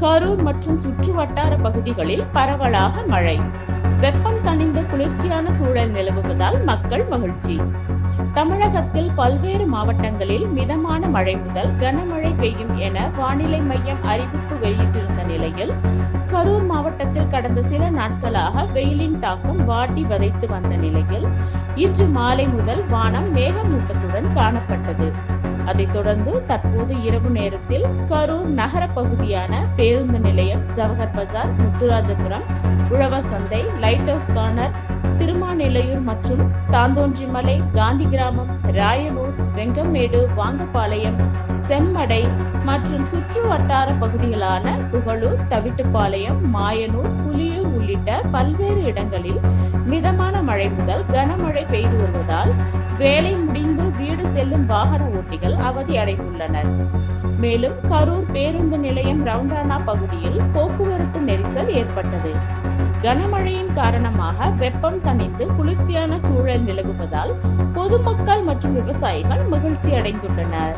கரூர் மற்றும் சுற்று வட்டார பகுதிகளில் பரவலாக மழை. வெப்பம் தணிந்த குளிர்ச்சியான சூழல் நிலவுவதால் மக்கள் மகிழ்ச்சி. தமிழகத்தில் பல்வேறு மாவட்டங்களில் மிதமான மழை முதல் கனமழை பெய்யும் என வானிலை மையம் அறிவிப்பு வெளியிட்டிருந்த நிலையில் கரூர் மாவட்டத்தில் கடந்த சில நாட்களாக வெயிலின் தாக்கம் வாட்டி வதைத்து வந்த நிலையில் இன்று மாலை முதல் வானம் மேகமூட்டத்துடன் காணப்பட்டது. அதைத் தொடர்ந்து தற்போது இரவு நேரத்தில் கரூர் நகர பகுதியான பேருந்து நிலையம் ஜவஹர் பஜார் முத்துராஜபுரம் உழவர் சந்தை லைட் ஹவுஸ் கார்னர் திருமாநிலையூர் மற்றும் தாந்தோன்றிமலை காந்தி கிராமம் ராயனூர் வெங்கமேடு வாங்கப்பாளையம் செம்மடை மற்றும் சுற்று வட்டார பகுதிகளான புகழூர் தவிட்டுப்பாளையம் மாயனூர் புலியூர் உள்ளிட்ட பல்வேறு இடங்களில் மிதமான மழை முதல் கனமழை வாகன ஓட்டிகள் அவதி அடைந்துள்ளனர். மேலும் கரூர் பேருந்து நிலையம் ரவுண்டானா பகுதியில் போக்குவரத்து நெரிசல் ஏற்பட்டது. கனமழையின் காரணமாக வெப்பம் தணிந்து குளிர்ச்சியான சூழல் நிலவுவதால் பொதுமக்கள் மற்றும் விவசாயிகள் மகிழ்ச்சி அடைந்துள்ளனர்